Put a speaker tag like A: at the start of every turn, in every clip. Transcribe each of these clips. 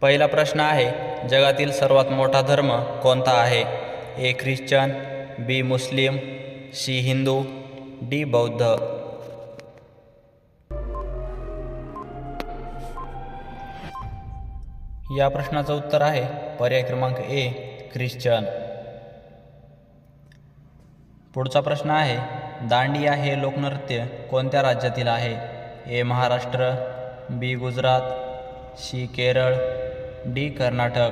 A: पहिला प्रश्न आहे जगातील सर्वात मोठा धर्म कोणता आहे? ए ख्रिश्चन बी मुस्लिम सी हिंदू डी बौद्ध. या प्रश्नाचं उत्तर आहे पर्याय क्रमांक ए ख्रिश्चन. पुढचा प्रश्न आहे दांडिया हे लोकनृत्य कोणत्या राज्यातील आहे? A Maharashtra B Gujarat C Kerala D Karnataka.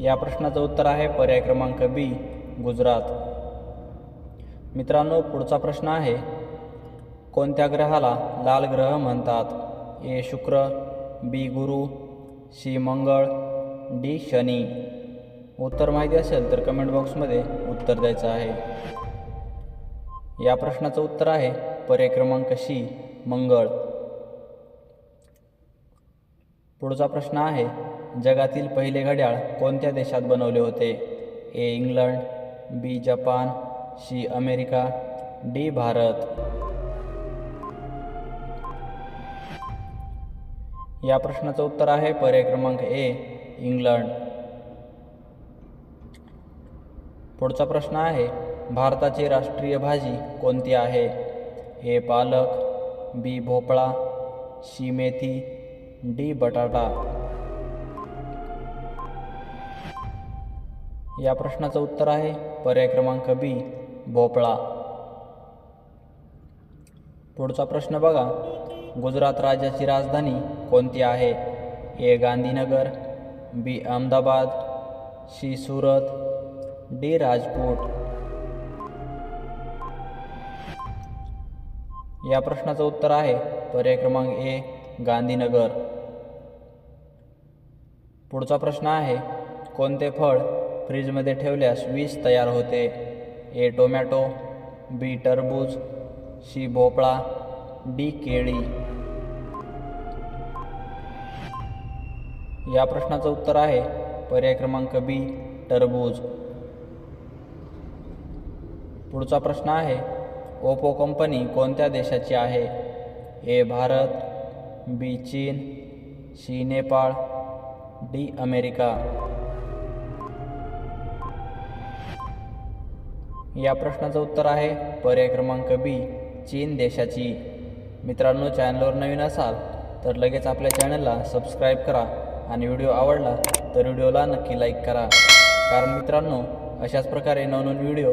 A: या प्रश्नाचं उत्तर आहे पर्याय क्रमांक बी गुजरात. मित्रांनो पुढचा प्रश्न आहे कोणत्या ग्रहाला लाल ग्रह म्हणतात? ए शुक्र बी गुरु सी मंगळ डी शनी. उत्तर माहिती असेल तर कमेंट बॉक्समध्ये उत्तर द्यायचं आहे. या प्रश्नाचं उत्तर आहे पर्याय क्रमांक शी मंगळ. पुढचा प्रश्न आहे जगातील पहिले घड्याळ कोणत्या देशात बनवले होते? A England B Japan C America D Bharat. या प्रश्नाचं उत्तर आहे पर्याय क्रमांक ए इंग्लंड. पुढचा प्रश्न आहे भारताची राष्ट्रीय भाजी कोणती आहे? ए पालक बी भोपळा सी मेथी डी बटाटा. या प्रश्नाचं उत्तर आहे पर्याय क्रमांक बी भोपळा. पुढचा प्रश्न बघा. गुजरात राज्याची राजधानी कोणती आहे? A Gandhinagar B Ahmedabad C Surat D Rajkot. या प्रश्नाचं उत्तर आहे. पर्याय क्रमांक ए गांधीनगर. पुढचा प्रश्न आहे कोणते फळ फ्रीजमध्ये ठेवल्यास वीज तयार होते? ए टोमॅटो बी टरबूज सी भोपळा डी केळी. या प्रश्नाचं उत्तर आहे पर्याय क्रमांक बी टरबूज. पुढचा प्रश्न आहे ओप्पो कंपनी कोणत्या देशाची आहे? ए भारत बी चीन सी नेपाळ डी अमेरिका. या प्रश्नाचं उत्तर आहे पर्याय क्रमांक बी चीन देशाची. मित्रांनो चॅनलवर नवीन असाल तर लगेच आपल्या चॅनलला सबस्क्राईब करा आणि व्हिडिओ आवडला तर व्हिडिओला नक्की लाईक करा. कारण मित्रांनो अशाच प्रकारे नवनवीन व्हिडिओ